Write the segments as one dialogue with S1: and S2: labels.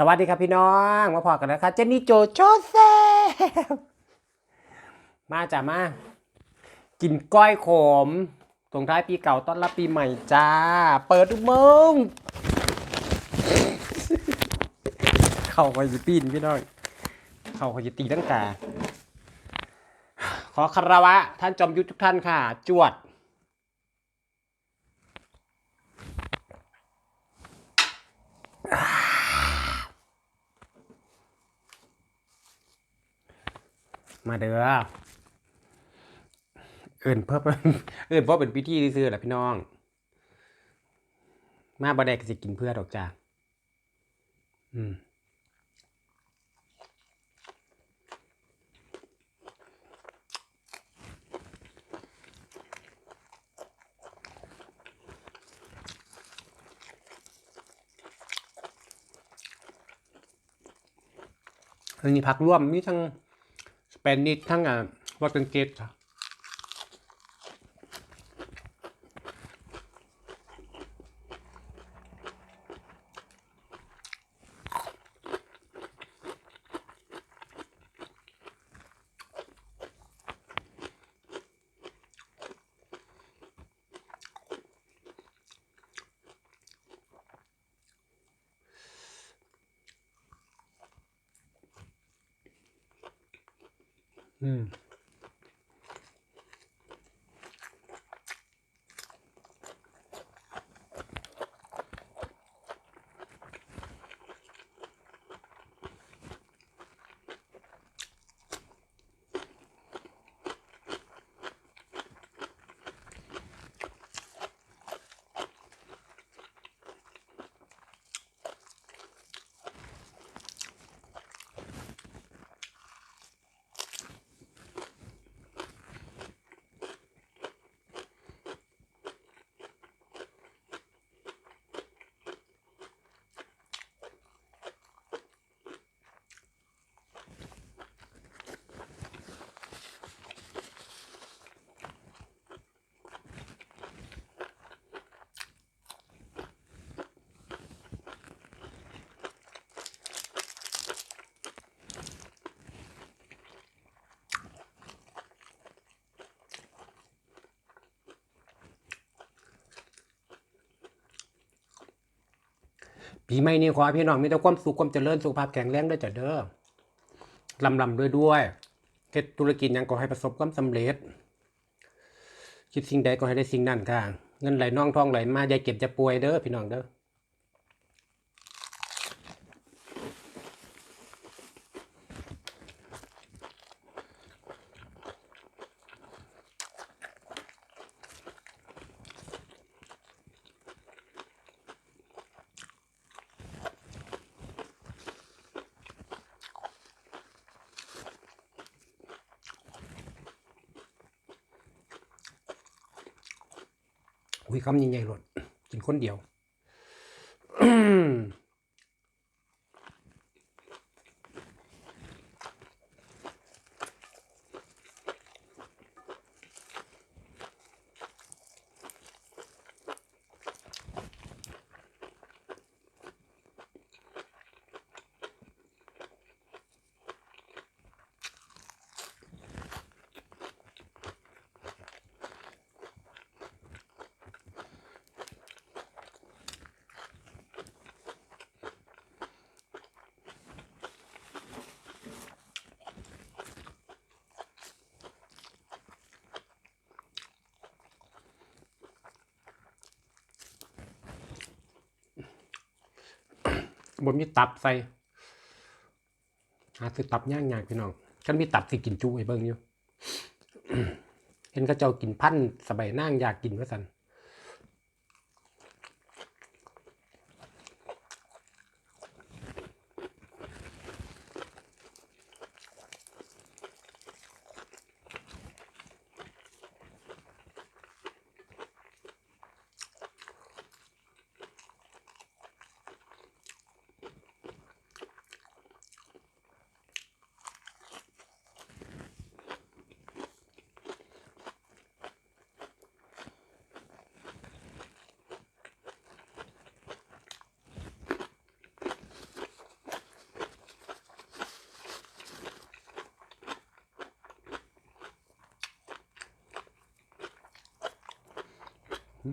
S1: สวัสดีครับพี่น้องมาพอกันแล้วครับเจนนี่โจโจเซฟมาจ้ะมา กินก้อยขมตรงท้ายปีเก่าต้อนรับปีใหม่จ้า เปิดทุกมึงเข้าไปยิปีนพี่น้องเข้าไปยิตีตั้งแต่ขอคารวะ ท่านจอมยุทธทุกท่านค่ะ จวด มาเด้อเอื่นเพิ่มเอื่นเพราะเป็นพิธีซื่อแหละพี่น้อง มาบ่ได้ก็สิกินเพื่อดอกจ้าอืมอันนี้พักร่วมมีทั้ง เปนนิดทั้งอะวอตเทนเกต อืม ปีใหม่นี้ขอพี่น้องมีแต่ความสุขความเจริญสุขภาพแข็งแรงด้วยจ้ะเด้อลำลำด้วยด้วยเฮ็ดธุรกิจยังก็ให้ประสบความสำเร็จ คิดสิ่งใดก็ให้ได้สิ่งนั้นค่ะ เงินไหลน่องทองไหลมาอย่าเก็บจะป่วยเด้อพี่น้องเด้อ อุ้ย คำใหญ่ๆหลดกินคนเดียว บนมีตับใส่หาซื้อตับย่างยากพี่น้องฉันมีตับสิกินจูไอ้เบิ้งอยู่ เห็นเขาเจ้ากินพันธุ์สบายนั่งอยากกินว่าสัน เดี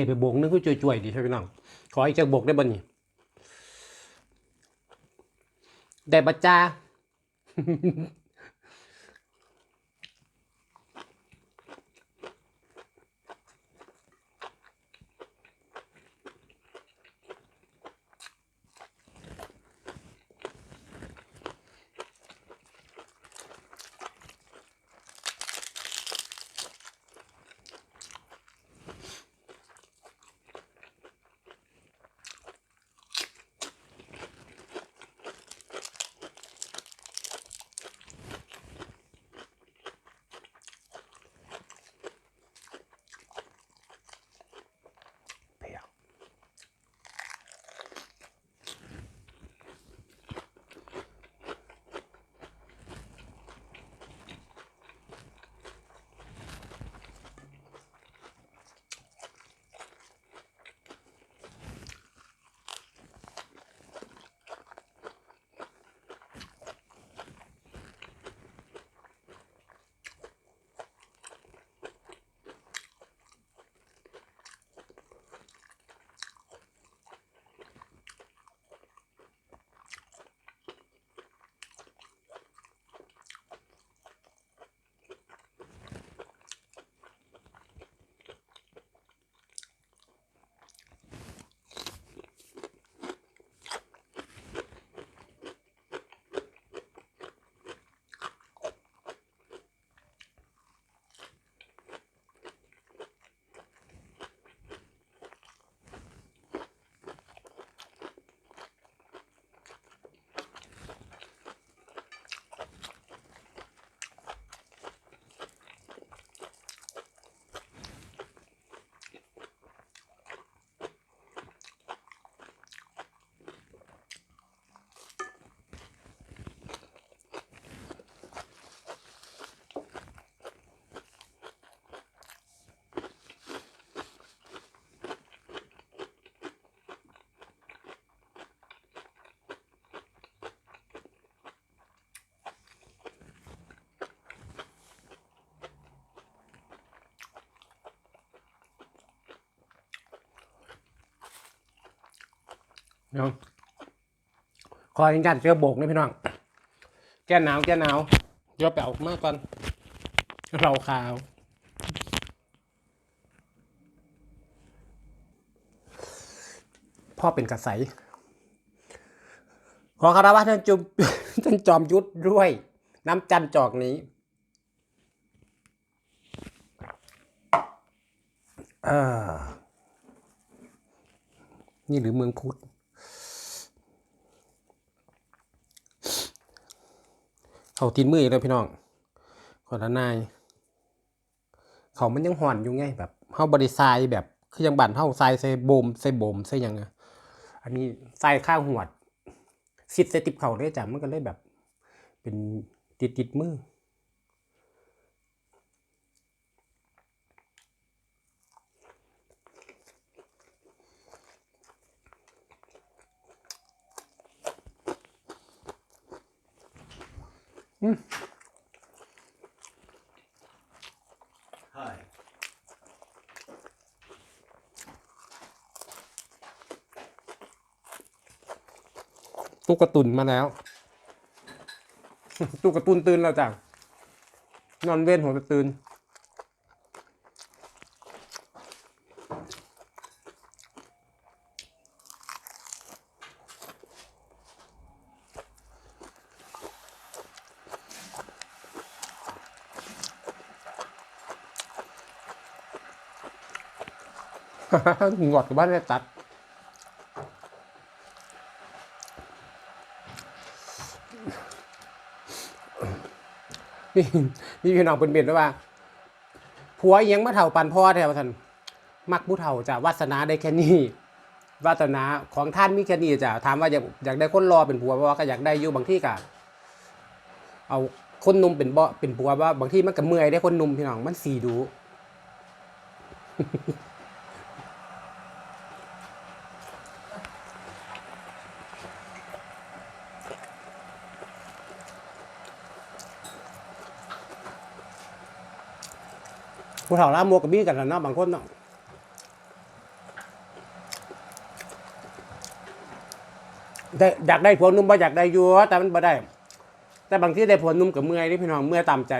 S1: ๋ยวไปบกนึงก็จ่วยๆดีใช่ไหมน้อง ขออีกจากบกได้บ่นี่ได้บัจจา นาะขออนุญาตเสื้อโบกนะพี่น้อง แก้หนาวแก้หนาวเดี๋ยวไปเอามาก่อน เราขาวพ่อเป็นกระใสขอคารวะท่านจุมท่านจอมยุทธด้วย น้ำจันจอกนี้เออนี่หรือเมืองพุทธ เขาตีนมืออีกแล้วพี่น้องขอทนายเขามันยังห่อนอยู่ไงแบบเฮาบริทรายแบบคือยังบั่นเฮาทรายใส่โบมใส่โบมใส่ยังไงอันนี้ทรายข้างหวดสิดใส่ติบเขาได้จ้ะมันก็เลยแบบ เป็นติดติดมือ
S2: Hi.
S1: ตู้กระตุนมาแล้วตู้กระตุนตื่นแล้วจ้ะนอนเว้นหัวจะตื่น หงอดกับบ้านได้ตัด นี่นี่พี่น้องเป็นเบียนว่าผัวเอียงมาเถ่าปันพ่อแถวท่านมักผู้เถ่าจะวาสนาได้แค่นี้วาสนาของท่านมีแค่นี้จ้ะถามว่าอยากอยากได้คนรอเป็นผัวเพราะว่าก็อยากได้อยู่บางที่กะเอาคนนุ่มเป็นบ่เป็นผัวว่า บางที่มันก็เมื่อยได้คนนุ่มพี่น้องมันสีดู ผู้เฒ่าล่ามโมวกับมีกันแล้วเนาะบางคนเนาะแต่อยากได้ผัวนุ่มบ่อยากได้ยัวแต่มันบ่ได้ แต่บางที่ได้ผัวนุ่มกับเมื่อยนี่พี่น้องเมื่อยตามใจ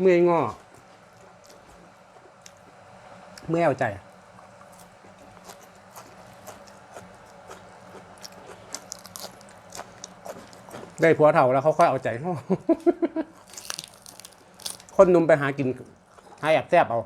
S1: เมื่อยงอเมื่อยเอาใจได้ผัวเฒ่าแล้วเขาค่อยเอาใจเขา คนหนุ่มไปหากิน หาแอบแซบเอา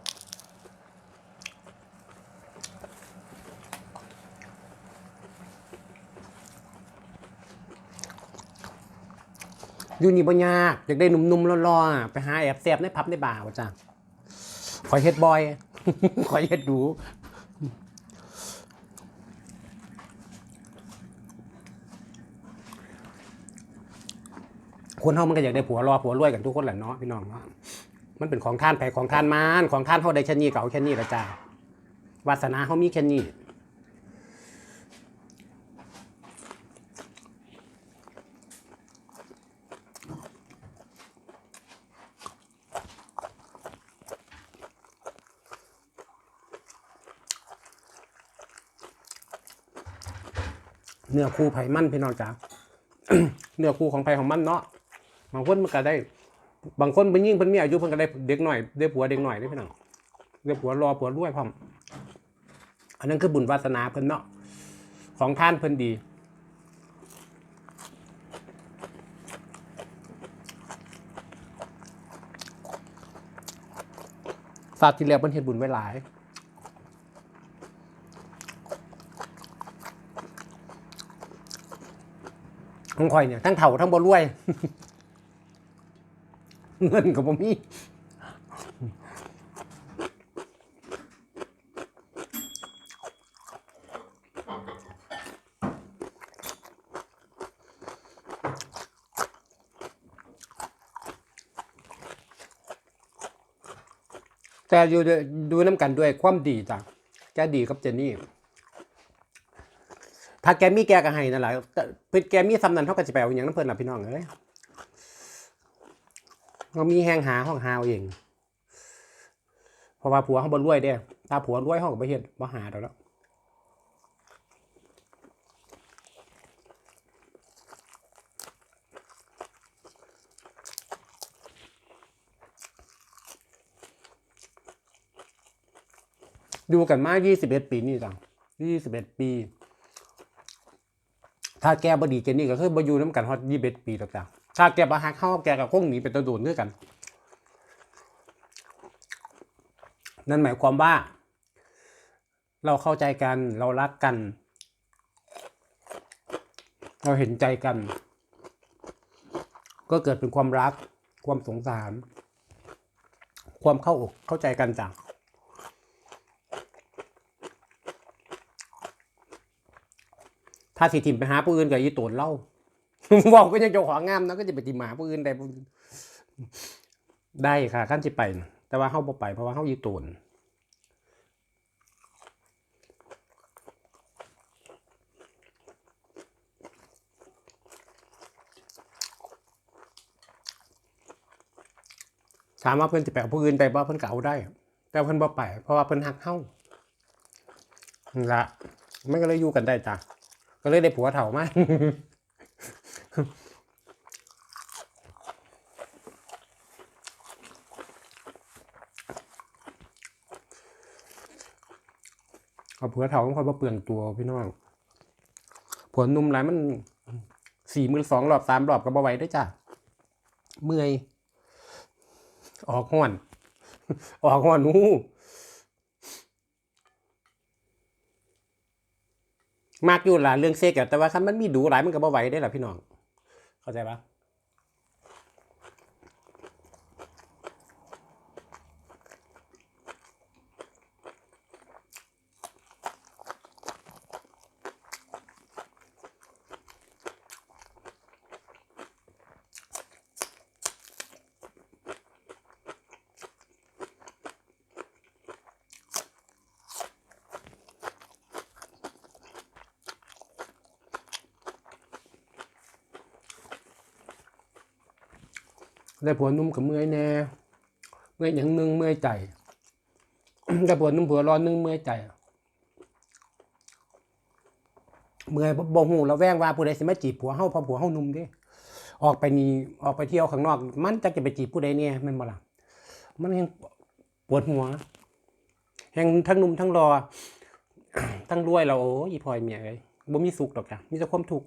S1: อยู่นี่บ่ยากอยากได้หนุ่มๆรอๆไปหาแอบแซบในพับในบ่าวจ้ะขอยเฮ็ดบอย ขอยเฮ็ดดู คนเฮามันก็อยากได้ผัวรอผัวรวยกันทุกคนแหละเนาะพี่น้องเนาะ มันเป็นของท่านไผของท่านมานของท่านเฮาได้แค่นี้ก็เอาแค่นี้ละจ้าวาสนาเฮามีแค่นี้เนื้อคู่ไผ่มั่นพี่น้องจ๋าเนื้อคู่ของไผ่ของมันเนาะบางคนมันก็ได้ บางคนเป็นยิ่งเป็นมีอายุเพิ่นก็ได้เด็กหน่อยได้ผัวเด็กหน่อยได้พี่น้องได้ผัวรอผัวรวยพร้อมอันนั้นคือบุญวาสนาเพิ่นเนาะของท่านเพิ่นดีศาสตร์ที่แล้วเพิ่นเฮ็ดบุญไว้หลายของข่อยเนี่ยทั้งเถ่าทั้งบ่รวย เงินก็บ่มีแต่อยู่ด้วยดูน้ำกันด้วยความดีจ้ะแกดีกับเจนนี่ ถ้าแกมีแกก็ให้นั่นแหละแต่เพิ่นแกมีซ้ำนั้นเท่ากับจะไปเอาอย่างนั้นเพิ่นล่ะพี่น้องเอ้ย เรามีแหงหาห้องหาเอาเองเพราะว่าผัวเขาบ่รวยเด้ถ้าผัวรวยเขาก็บ่เฮ็ดบ่หาดอกแล้วดูกันมา21 ปีนี่จ้ะ21 ปี ถ้าแก้บดีเจนนี่ก็คือบอยู่น้ำกันฮอตยี่สิบเอ็ดปีแล้วจ้ะ ถ้าแกบาฮักเข้าแกกับคงหนีเป็นตัวดูนด้วยกัน นั่นหมายความว่า เราเข้าใจกันเรารักกัน เราเห็นใจกัน ก็เกิดเป็นความรัก ความสงสาร ความเข้าอกเข้าใจกันจ้ะถ้าสิทิมไปหาผู้อื่นกับยีตูนเล่า บอกก็ยังเจ้าของงามนะก็จะไปทิมาผู้อื่นได้ได้ค่ะขั้นจะไป แต่ว่าเฮาบ่ไปเพราะว่าเฮายีตูนถามว่าเพิ่อนจะไปเอาผู้อื่นได้บ่เพิ่อนก็เอาได้ แต่เพิ่อนบ่ไป เพราะว่าเพิ่อนฮักเฮาละไมันก็เลยอยู่กันได้จ้ะก็เลยได้ผัวเถ่ามา เอาผัวเถ่าต้องคอยมาเปลืองตัวพี่น้องผัวนุ่มหลายมันสี่มือสองรอบสามรอบก็บ่ไหวได้จ้ะเมื่อย ออกห้อน ออกห้อนหูมากอยู่หล่ะเรื่องเซ็กอะแต่ว่าคันมันมีดูหลายมันก็บ่ไหวได้อล่ะพี่น้อง เข้าใจปะ ได้ผัวนุ่มกับเมื่อยแน่ เมื่อยอย่างนึงเมื่อยใจแต่ผัวนุ่มผัวร้อนนึงเมื่อยใจเมื่อยบ่บ่หูระแวงว่าผู้ใดสิมาจีบผัวเฮาเพราะผัวเฮานุ่มเด้ ออกไปนี่ออกไปเที่ยวข้างนอก มันจักจะไปจีบผู้ใดเนี่ยม่นบ่ล่ะมันยังปวดหัวแห่งทั้งนุ่มทั้งรอ ทั้งรวยเราโอ้ยพลอยเมียเอ้ยบ่มีสุขดอกจ้ะมีแต่ความทุกข์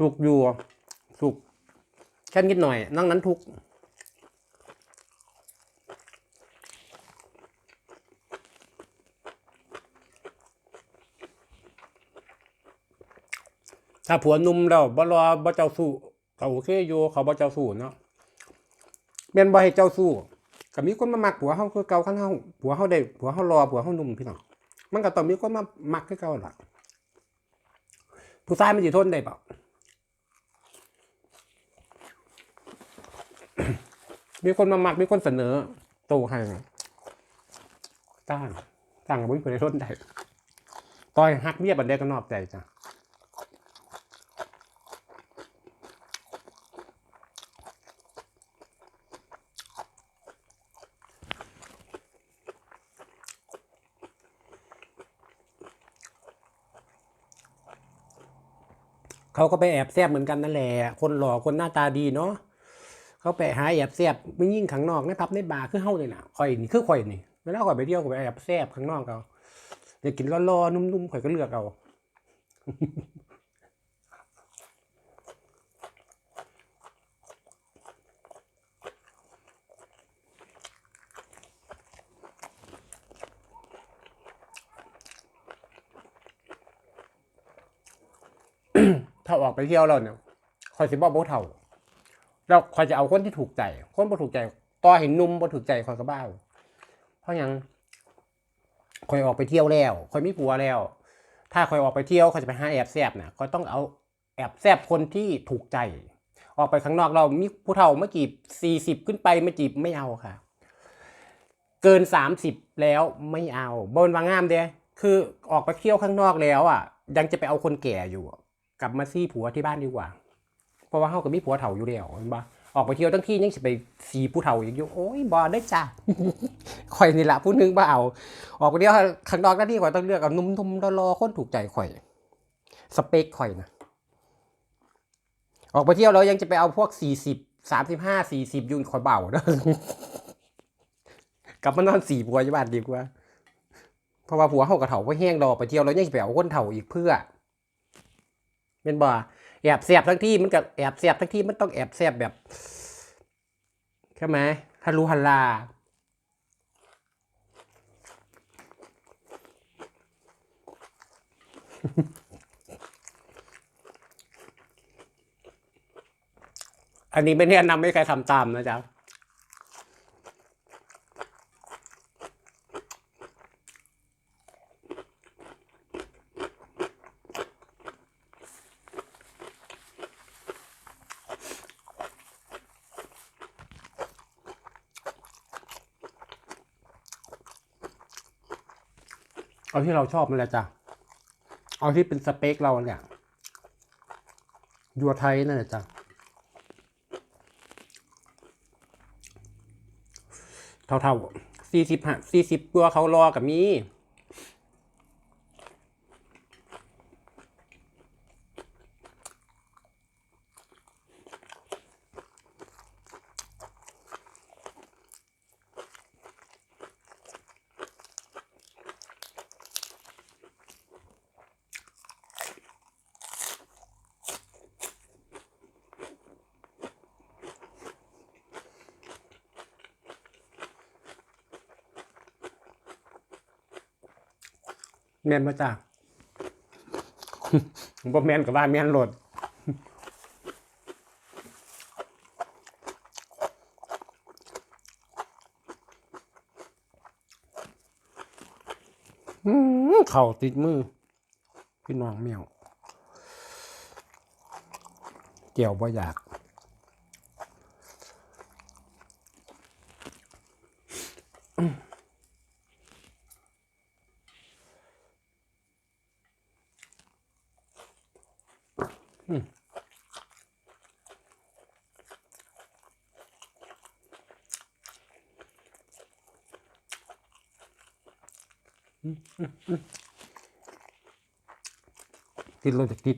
S1: สุขอยู่สุขแค่นิดหน่อยนั่งนั้นทุกถ้าผัวนุ่มแล้วบ่รอบ่เจ้าสู้ก็โอเคอยู่เขาบ่เจ้าสู้เนาะแม่นบ่ให้เจ้าสู้ก็มีคนมามักผัวเฮาคือเก่าคันเฮาผัวเฮาได้ผัวเฮารอผัวเฮานุ่มพี่น้องมันก็ต้องมีคนมามักคือเก่าล่ะผู้ชายมันสิทนได้เปล่า มีคนมามักมีคนเสนอโตให้ตั้งตั้งกับบ่มีคนได้ทนได้ต่อยฮักเมียบัดเดก็นอกใจจ้ะเขาก็ไปแอบแซบเหมือนกันนั่นแหละ คนหล่อคนหน้าตาดีเนาะ เขาไปหาแอบแซบไม่ยิ่งข้างนอกในพับในบาร์คือเฮาเลยนะข่อยนี่คือข่อยนี่เวลาข่อยไปเที่ยวก็ไปแอบแซบข้างนอกเขาอยากกินร้อนๆนุ่มๆข่อยก็เลือกเอาถ้าออกไปเที่ยวแล้วเนี่ยคอยสิบอกบ่เท่า แล้วคอยจะเอาคนที่ถูกใจ คนบ่ถูกใจต่อเห็นนุ่มบ่ถูกใจคอยก็บ้าเพราะยังคอยออกไปเที่ยวแล้วคอยมีผัวแล้ว ถ้าคอยออกไปเที่ยวคอยจะไปหาแอบแซบน่ะคอยต้องเอาแอบแซบคนที่ถูกใจ ออกไปข้างนอกเรามีผู้เฒ่ามาจีบสี่สิบขึ้นไปมาจีบไม่เอาค่ะ เกินสามสิบแล้วไม่เอาบนวางงามเด้คือออกไปเที่ยวข้างนอกแล้วอะ ยังจะไปเอาคนแก่อยู่กลับมาซี่ผัวที่บ้านดีกว่า เพราะว่าเฮาก็มีผัวเฒ่าอยู่แล้วเห็นปะออกไปเที่ยวทั้งที่ยังจะไปสีผู้เฒ่าอีกอยู่โอ้ยบอได้จ้ะข่อยนี่ละผู้นึงบ่เอา ออกไปเที่ยวข้างนอกหน้าที่ข่อยต้องเลือกเอานุ่มๆรอๆคนถูกใจข่อย สเปคข่อยนะออกไปเที่ยวแล้วยังจะไปเอาพวกสี่สิบสามสิบห้าสี่สิบยุ่นข่อยเบาเด้อกลับมานอนสี่ผัวอยู่บ้านดีกว่าเพราะว่าผัวเฮากระเถาก็แห้งรอไปเที่ยวแล้วยังจะไปเอาคนเฒ่าอีกเพื่อเป็นบ่ แอบแสบทั้งที่มันกับแอบแสบทั้งที่มันต้องแอบแสบแบบใช่ไหมฮารุฮัลลาอันนี้ไม่แนะนำให้ใครทำตามนะจ๊ะ เอาที่เราชอบนั่นแหละจ้ะ เอาที่เป็นสเปคเราเนี่ยยัวไทยนั่นแหละจ้ะ เท่าๆสี่สิบห้าสี่สิบตัวเขารอกับมี แมนมาจ้าบ่แมนกับว่าแมนโหลดเข่าติดมือ พี่น้องเมียวเกี่ยวบ่อยาก ติดรถจากติด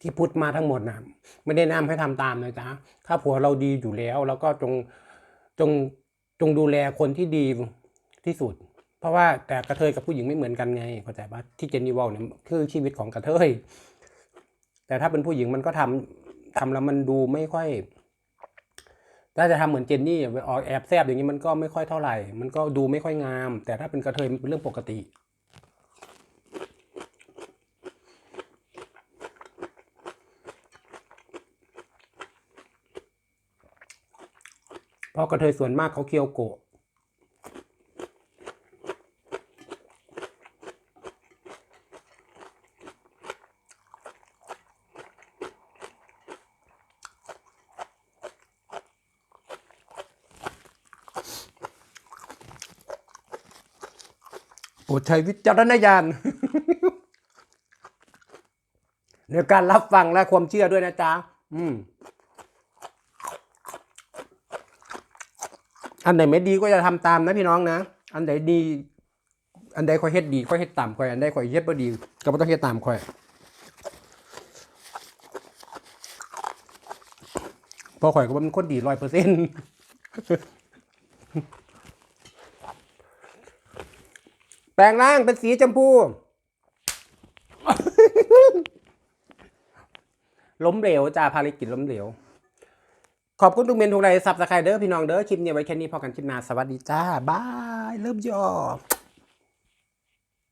S1: ที่พูดมาทั้งหมดนะไม่ได้นะนำให้ทำตามนะจ๊ะถ้าผัวเราดีอยู่แล้ว แล้วก็จงจงจงดูแลคนที่ดีที่สุด เพราะว่าแต่กระเทยกับผู้หญิงไม่เหมือนกันไงเข้าใจปะที่เจนนี่วอลเนี่ยคือชีวิตของกระเทยแต่ถ้าเป็นผู้หญิงมันก็ทำทำแล้วมันดูไม่ค่อยถ้าจะทำเหมือนเจนนี่ออกแอบแซบอย่างนี้มันก็ไม่ค่อยเท่าไหร่ มันก็ดูไม่ค่อยงาม แต่ถ้าเป็นกระเทยมันเป็นเรื่องปกติ ราะกระเทยส่วนมากเขาเคี้ยวโกะโปรดใช้วิจารณญาณในการรับฟังและความเชื่อด้วยนะจ๊ะ อืม อันไหนไม่ดีก็จะทำตามนะพี่น้องนะ อันไหนดี อันใดคอยเฮ็ดดีคอยเฮ็ดตามคอย อันใดคอยเฮ็ดบ่ดี ก็บ่ต้องเฮ็ดตามคอย พอข่อยก็เป็นคนดีร้อยเปอร์เซ็นต์แปลงร่างเป็นสีชมพูล้มเหลวจ้าภารกิจล้มเหลว ขอบคุณทุกเมนทุกไลน์ซับสไครเดอร์พี่น้องเด้อคลิปนี้ไว้แค่นี้พอกันคลิปหน้าสวัสดีจ้าบายเริ่มย่อ